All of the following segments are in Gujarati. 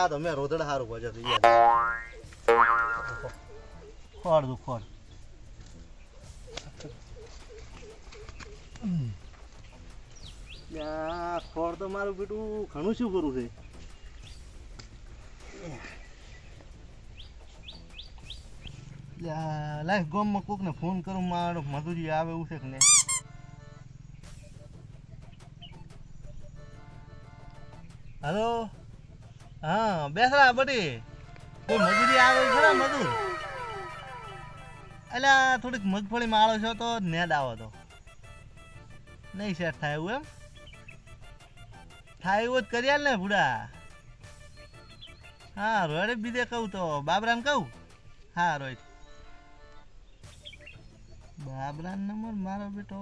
આ તમે રોદડ હારું ભજે થઈ યાર ખોડ દુ ખોડ ખોડ તો મારું બેટું ઘણું શું કરું છે? લાય ગામમાં કોકને ફોન કરું, મારો મધુજી આવે એવું છે કે નહીં? હલો? હા, બેસરા બધી કોઈ મજૂરી આવે ખરા મજૂર. એટલે થોડીક મગફળી માળો છો તો નેદ આવો તો. નહીં સેટ થાય એવું એમ? થાય એવું જ કરી ને ભૂડા. હા રોડે બીજે કહું તો. બાબરાને કહું? હા રોહિત બાબરા નંબર મારો બેટો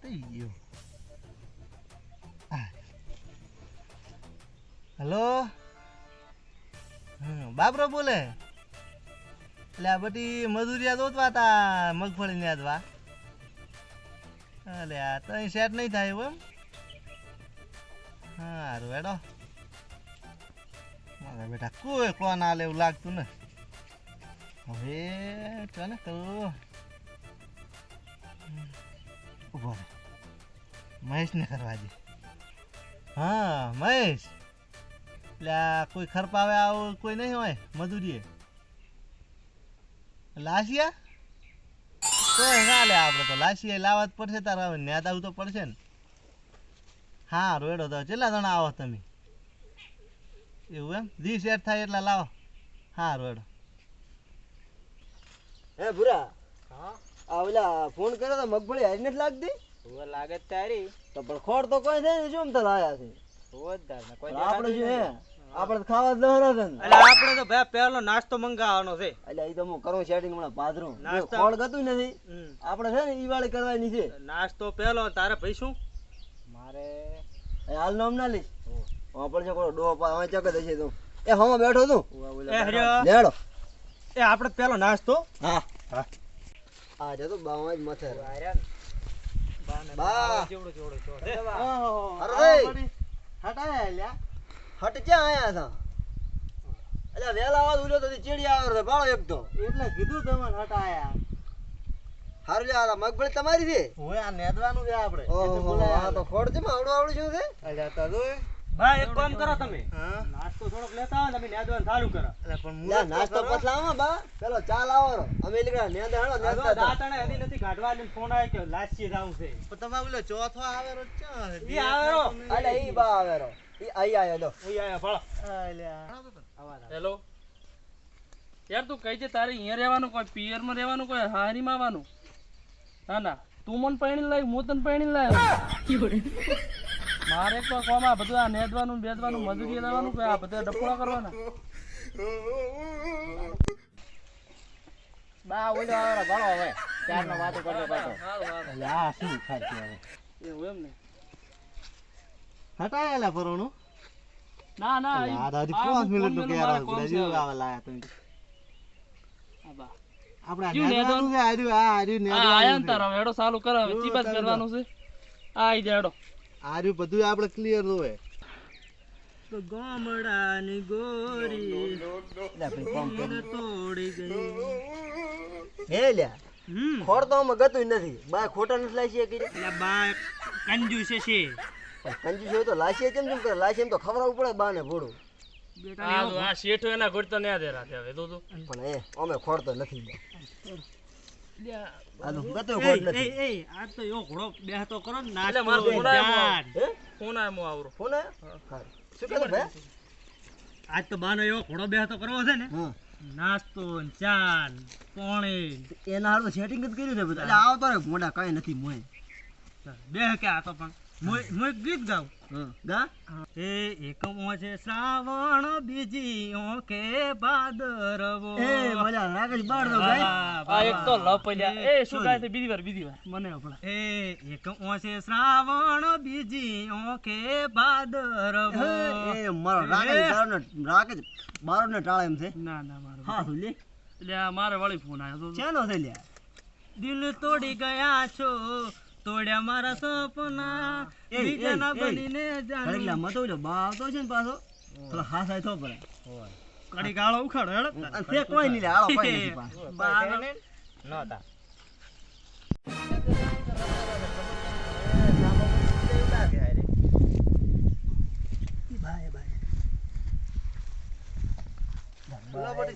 થઈ ગયો. હલો? બાબરો બોલે. એટલે આ બધી મજૂરિયા દોતવા તા મગફળી ને દવા અલે આ તો અહીં સેટ નહીં થાય એમ. હારું હેડો. મારા બેટા કોઈ કોણ આલે એવું લાગતું ને? હવે ચાલે ને ઊભો મહેશને કરવા દે. હા, મહેશ. એટલે આ કોઈ ખરપાવે આવું કોઈ નહીં હોય મજૂરીએ. લાસિયા તો ચાલે આપણે તો. લાસિયા લાવવા જ પડશે તારે હવે. ન્યાદ આવું તો પડશે ને. હા રોડો તો. કેટલા જણા આવો તમે? એવું એમ? જી સેટ થાય એટલા લાવો. હા રોડો હે ભૂરા. હા? આ ઓલા ફોન કર્યો તો મગફળી હારી નથી લાગતી? હવે લાગે તારી. તો પણ ખોડ તો કોઈ છે ને શું તો લાયા છે? હોવ જ તાર કોઈ આપણે શું હે આપણે તો ખાવા જ લહરા છે એટલે આપણે તો ભાઈ પહેલો નાસ્તો મંગાવવાનો છે. એટલે એ તો હું કરું સેટિંગ હમણાં પાદરું કોણ ગતું નથી આપણે છે ને ઈ કરવાની છે. નાસ્તો પહેલો તારે ભાઈ શું? મારે એ હાલ નામ ના લઈશ આપણે છે કોણ ડો પા હવે ચક દે તું. એ હમ બેઠો તું. એ હર્યો. લેડો. એ આપણે પહેલો નાસ્તો. હા. હા. આ જો તો બાવા જ મથે. બા. બા જોડો જોડો. હે. અરે હટાય લ્યા. હટ ક્યાં આયા હતા એટલે વેલા આવાજ ઉલ્યો તો ચીડી આવ્યો તો બાળો એક તો. એટલે કીધું તમને હટાયા હારું લે મગફળી તમારી છે? હોય આ નેદવાનું છે આપણે. ઓહો આ તો ખોડ છે આવડું આવડું શું છે અલ્યા તો જોય. એક કામ કરો તમે. નાસ્તો થોડોક લેતા આવો તમે નેદવાનું ચાલુ કરો. એટલે પણ લા નાસ્તો. પછલા આમાં બા. પેલો ચા લાવવાનો અમે લીકડા નેંદ હાણો આ નેંદ હજી નથી કાઢવા ને ફોન આવ્યો કે લાસી જાવું છે. પણ તમારે ઓલો ચોથો આવેરો જ છે? આવેરો. ઈ બા આવેરો ઈ આઈ આયો લો. ઓય આયા ફળો અલ્યા. હેલો. યાર તું કઈ છે તારે અહીંયા રહેવાનું કોઈ પિયરમાં રહેવાનું કોઈ હારીમાં આવવાનું? ના ના. તું મને પૈણી લાવી હું તને લાવ્યો મારે તો કોમ આ બધું આ નેદવાનું બેદવાનું મજૂરી લેવાનું કોઈ આ બધા ડપોળા કરવાના? બા ઓલો ગળો હવે. ચારનો વાતો કરતો પાછો. અલ્યા શું થાય હવે? એવું એમ ને. હટાય અલ્યા પરોણું. ના ના અલ્યા હજી પાંચ મિનિટનું છે. હજી આવે લાયા તમે. આપણે આ છે, આર્યું, આ આર્યું આ આયા નેદવાનું ને છે. તારા હવે હેડો ચાલુ કરો હવે જો ચીપા જ ચાલુ કરવાનું છે આઈ જાય હેડો આર્યું બધું આપણે ક્લિયર જોવે તો ગોરી લે ભાઈ કોમ કર તોડી ગઈ હે લ્યા હમ તો આમાં ગતું નથી બા ખોટા નથી લાશી છે કંજૂસ છે કંજૂસ હોય તો લાશી કેમ કેમ કરે લાશી તો ખવડાવવું પડે બાને ભોળું. બેટા આ તો આ શેઠો એના ઘોડ તો ન્યા દે રાખે હવે તો તું. પણ એ અમે ખોડ તો નથી લ્યા, આ તો ગતું ખોડ એ નથી. એ આ તો યો ઘોડો બેહતો કરો ને એટલે મારો ઘોડા એમ ફોન આયો આવરો. ફોન આયો? શું કીધું ભાઈ? આજ તો બાનો એવો ઘોડો બેહતો કરવો છે ને. હા. નાસ્તો ને પોણી. ને એના હારું સેટિંગ જ કર્યું છે બધું. એટલે આવતો રે મોઢા કઈ નથી મોય બે કે આ તો પણ. હું એક ગીત ગાઉં. ગા? એ એક છે શ્રાવણ બીજી ઓકે ભાદરવો. એ મજા રાકેશ બાળ દો ભાઈ. આ એક તો લપલ્યા એ શું ગાય છે? બીજી વાર બીજી વાર. મને હપડા એ એક છે શ્રાવણ બીજી ઓકે ભાદરવો. એ મારો રાકેશ બાળો ને રાકેશ બાળો ને ટાળે એમ છે. ના ના મારો હા સુલી લે એટલે મારે વળી ફોન આવ્યો તો. ચેનો છે લ્યા? દિલ તોડી ગયા છો. તોડ્યા મારા સપના. બીજાના બનીને જાણું એટલે મતો જો બા છે ને પાછો થોડો હાસ આય તો પડે કડી ગાળો ઉખાડો હેડો. તે કોઈ નહીં હાલો કોઈ નથી પાસે. બાનો.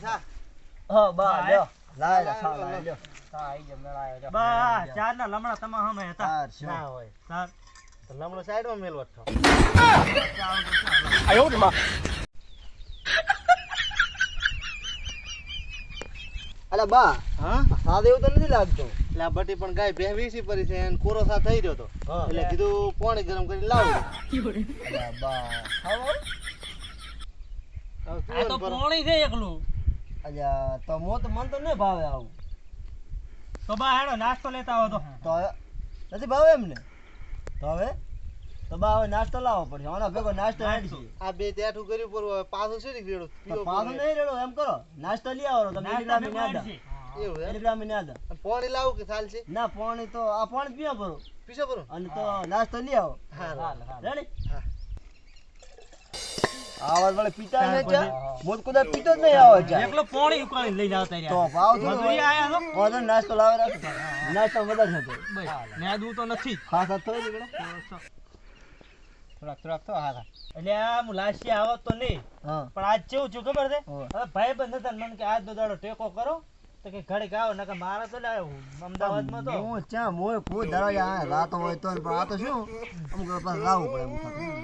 થા હા બા લ્યો. લાય લા ખા લાય. લ્યો બા ચારના લમણા તમા હમે હતા. ના હોય. તાર લમણો સાઈડમાં મેલવો છો. અલા બા હા? સાદ એવું તો નથી લાગતું. એટલે આ ભટ્ટી પણ ગાય ભેં વીસી પડી છે અને કોરો સા થઈ રહ્યો તો એટલે કીધું પાણી ગરમ કરી લાવ. બા આ તો પોણી છે એકલું. અલ્યા તો મો તો મન તો ન ભાવે આવું. તો બા હેડો નાસ્તો લેતા આવો તો. તો નથી ભાવ એમને? તો હવે? તો બા હવે નાસ્તો લાવવો પડશે. આનો ભેગો નાસ્તો હેડ છે. આ બે તેઠું કર્યું પર હવે પાછું શું નીકળ્યું રેડો પાછું નહીં રેડો એમ કરો. નાસ્તો લઈ આવો તો નાસ્તા ની ના છે. એવું? મિનિટ ના પાણી લાવું કે ચાલશે ના પાણી તો આ પાણી પીવા ભરો. પીશો ભરો? અને તો નાસ્તો લઈ આવો. હા રેડી? હા. આવાજ વાળે પીતા ને ચા મોત કુદા પીતો જ નહીં આવો ચા એકલો પોણી ઉકાળી લઈ જાવ તારી તો ભાવ તો મજૂરી આયા નો કોદો નાસ્તો લાવે રાખો. નાસ્તો વધારે થતો બસ દૂ તો નથી. ખાસ હાથ થોડી નીકળે થોડાક થોડાક તો હા એટલે આ હું લાસ્ય આવત તો નહીં. હા. પણ આજ કેવું છું ખબર છે? હવે ભાઈ બંધ હતા મન કે આજ દાડો ટેકો કરો. તો કે ઘડીક આવો નકર મારા તો લે અમદાવાદમાં તો. હું ચા મોય કોઈ દરવાજા આ રાતો હોય તો પણ આ તો શું? અમુક લાવવું પડે.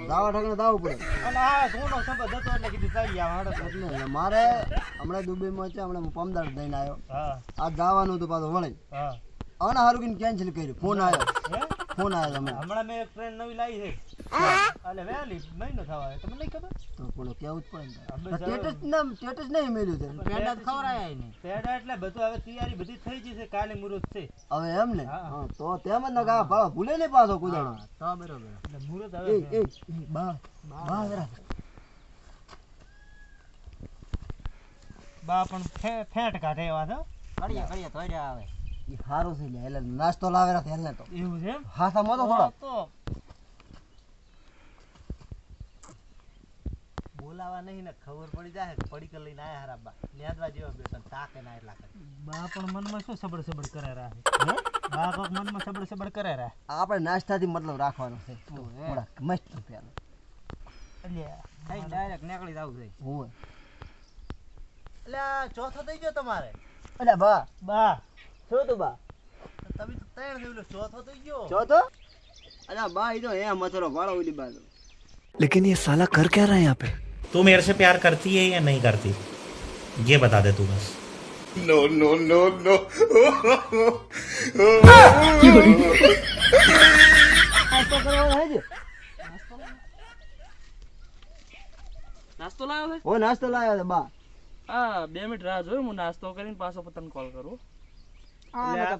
લાવવા લાવવું પડે. અને આ ધૂનો સંબંધ હતો એટલે કીધું ચાલી આવો હેડો. એટલે મારે હમણાં દુબઈમાં છે હમણાં પમદાર દઈને આવ્યો આ જવાનું હતું પાછું વળી. હા. આના હારું કીને કેન્સલ કર્યું. ફોન આવ્યો ફોન આવ્યો તમે હમણાં મેં એક ટ્રેન નવી લાવી છે. એટલે વહેલી મહિનો થવા તમને નહીં ખબર? તો કેવું જ પડે સ્ટેટસ નહીં મેળ્યું છે. પેડા તો ખવડાયા નહીં પેડા એટલે બધું હવે તૈયારી બધી થઈ જશે કાલે મુહૂર્ત છે. હવે એમ ને? હા. તો તેમ જ નકા ભાવ ભૂલે નહીં પાછો કુદાણો તો બરોબર. એટલે મુહૂર્ત હવે એ બા બા. જરા. બા પણ ફેટ કાઢે એવા તો. કડિયા કડિયા તોડ્યા આવે. એ હારું છે લે એટલે નાસ્તો લાવે રાખે એટલે તો. એવું છે હા તો મતો થોડો. તો બોલાવા નહીં ને ખબર પડી જાય કે પડીક લઈને આયા હારા બા નેદવા જેવા બે ત્રણ તાકે ના એટલા કરે બા પણ મનમાં શું સબડ સબડ કરે રહે હે? બા કોક મનમાં સબડ સબડ કરે રહે આપણે નાસ્તાથી મતલબ રાખવાનો છે થોડાક મસ્ત રૂપિયાનો એટલે ડાયરેક્ટ નીકળી જવું છે હોય એટલે આ ચોથો થઈ ગયો તમારે એટલે બા બા શું તું બા તમે તો ત્રણ થયું એટલે ચોથો થઈ ગયો જો તો અલ્યા બા ઈ તો હે મથરો વાળો ઓલી બાજુ लेकिन ये साला कर क्या रहा है यहाँ पे तू मेरे से प्यार करती है या नहीं करती ये बता दे तू बस નાસ્તો કરવાનો હે છે નાસ્તો લાવ્યો છે ઓ નાસ્તો લાવ્યો છે બા હા બે મિનિટ રાહ જોઈ હું નાસ્તો કરીને પાછો પોતાને કોલ કરું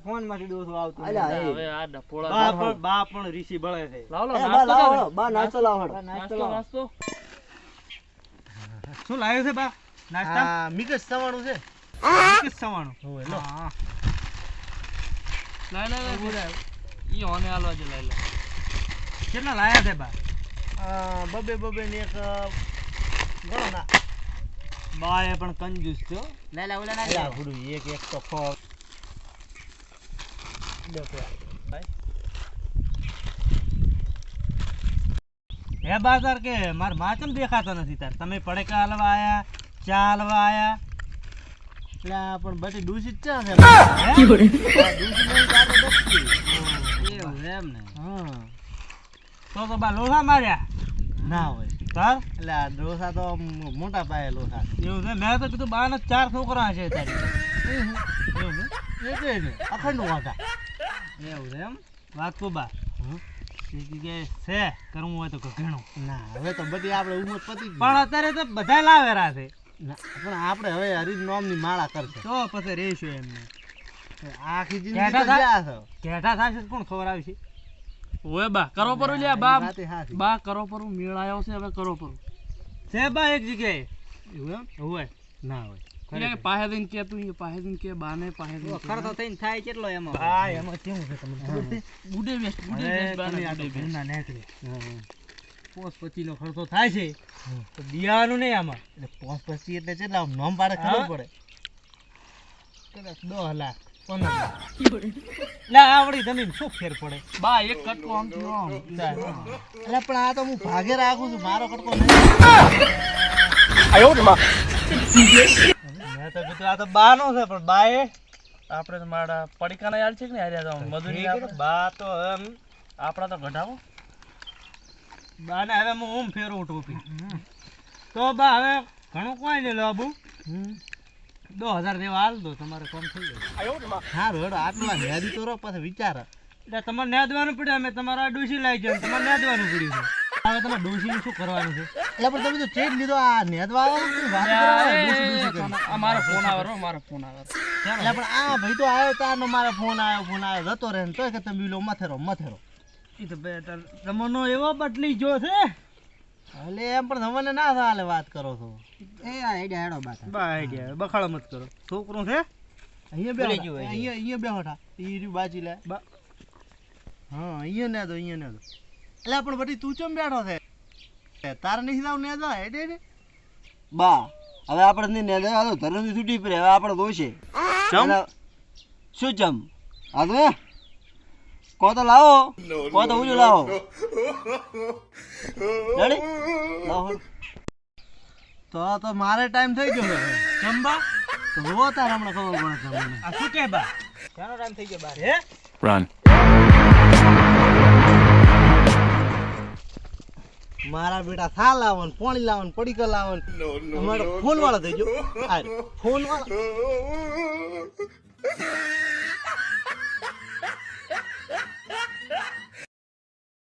ફોન માંથી દોસ્તો આવતું અલ્યા એ હવે આ ડફોળા બા પણ બા પણ ઋષિ બળે છે લાવ એ લાવ બા નાસ્તો લાવો લાવ. હળો, બા નાસ્તો લાવો હળો. નાસ્તો નાસ્તો શું લાવ્યો છે બા? નાસ્તા? મિક્સ સવાણું છે. કિસ સવાણું? હોવે લો લાય લાય લાય ઈ ઓને આલવા જે લાય લે કેટલા લાયા છે બા? આ બબે બબે ને એક ગણો ના. બાએ પણ કંજૂસ છે ના અલા ગુડુ એક એક તો ખો. હે બા તાર કે મારમાં કેમ દેખાતો નથી તાર? તમે પડકા હલવા આયા ચા હલવા આયા? એટલે પણ બધી દૂષિત ચા છે એવું એમ? ને? હા. તો તો બા લોહા માર્યા? ના હોય. તાર? એટલે આ ડોસા તો મોટા પાયે લોસા એવું છે? મેં તો કીધું બા ચાર છોકરા છે તારી. એવું? છે? એટલે અખંડ વાટા એવું છે એમ? વાત તો બા. છે કરવું હોય તો ઘણું. ના હવે તો બધી આપણે ઉંમર પતી પણ અત્યારે તો બધા લાવેરા છે. પણ આપણે હવે હરીફ નોમની માળા કરશે. તો પછી રહીશું એમને આખી જિંદગી તો હતા? છો. ઘેટા થશે તો કોણ ખબર આવશે ઓય બા કરો પરું લ્યા બા. બા કરો પરું. મેળ આવ્યો છે હવે કરો પરું. છે બા એક જગ્યાએ? એમ? હોય. ના હોય. પાહે દઈને કે તું ઈ પાહે દઈને કે બાને પાહે દઈને ખર્ચો થઈને થાય કેટલો એમાં? હા એમાં કેવું છે તમને બુડે વેસ્ટ બુડે વેસ્ટ બાને ખર્ચો થાય છે. તો દિયાનું નહીં આમાં. એટલે પોસ પછી એટલે કેટલા નોમ પાડે ખબર પડે. કદાચ દસ લાખ પંદર લાખ આવડી જમીન શું ફેર પડે? બા એક કટકો આમ થયો આમ. એટલે પણ આ તો હું ભાગે રાખું છું. મારો કટકો નહીં. તો કીધું આ તો બાનો છે પણ બાએ આપણે તો મારા પડીકાના યાદ છે કે ને હાર્યા તો મજૂરી બા તો એમ આપણા તો ઘટાવો બાને હવે હું ઓમ ફેરવું ટોપી. તો બા હવે ઘણું કોઈ નહીં લાબુ દો હજાર જેવા હાલ દો તમારે કામ થઈ જાય સારું હેડો આટલું આ તો પછી વિચાર. એટલે તમારે નેદવાનું પડ્યું અમે તમારા ડોસી લાવી જાય તમારે નેદવાનું પડ્યું છે. હવે તમારે ડોસીનું શું કરવાનું છે? એટલે પણ તમે તો ચેટ લીધો આ નેદવા મારો ફોન આવે મારો ફોન આવે એટલે પણ આ ભાઈ તો આવ્યો તારનો મારો ફોન આવ્યો ફોન આવ્યો જતો રહે તો કે તમે લો મથેરો મથેરો. એ તો બે તમનો એવો બદલી ગયો છે? એટલે એમ પણ તમને ના ચાલે વાત કરો છો. એ આ આઈડિયા હેડો બાત બા આઈડિયા બખાડો મત કરો. છોકરો છે? અહીંયા બે. અહીંયા અહીંયા બે હોઠા ઈ રહ્યું બાજી લે બા. હા અહીંયા ને દો અહીંયા ને દો એટલે પણ બધી તું ચમ બેઠો છે? તારે નહીં જાવ ને દો હેડે હેડે બા હવે આપણે ને ને હાલો છૂટી પડે હવે આપણે દોશે શું ચમ? હા તો હે? કો તો લાવો. કો તો ઉજો લાવો. રેડી? લાવો તો તો મારે ટાઈમ થઈ ગયો છે ચંબા તો જો તારે હમણાં ખબર પડે તમને. આ શું કે બા? ક્યાંનો ટાઈમ થઈ ગયો હે? Run. મારા બેટા થા લાવન પાણી લાવન પડીકા લાવન અમારો ફોન વાળો થઈ ગયો. ફોન વાળો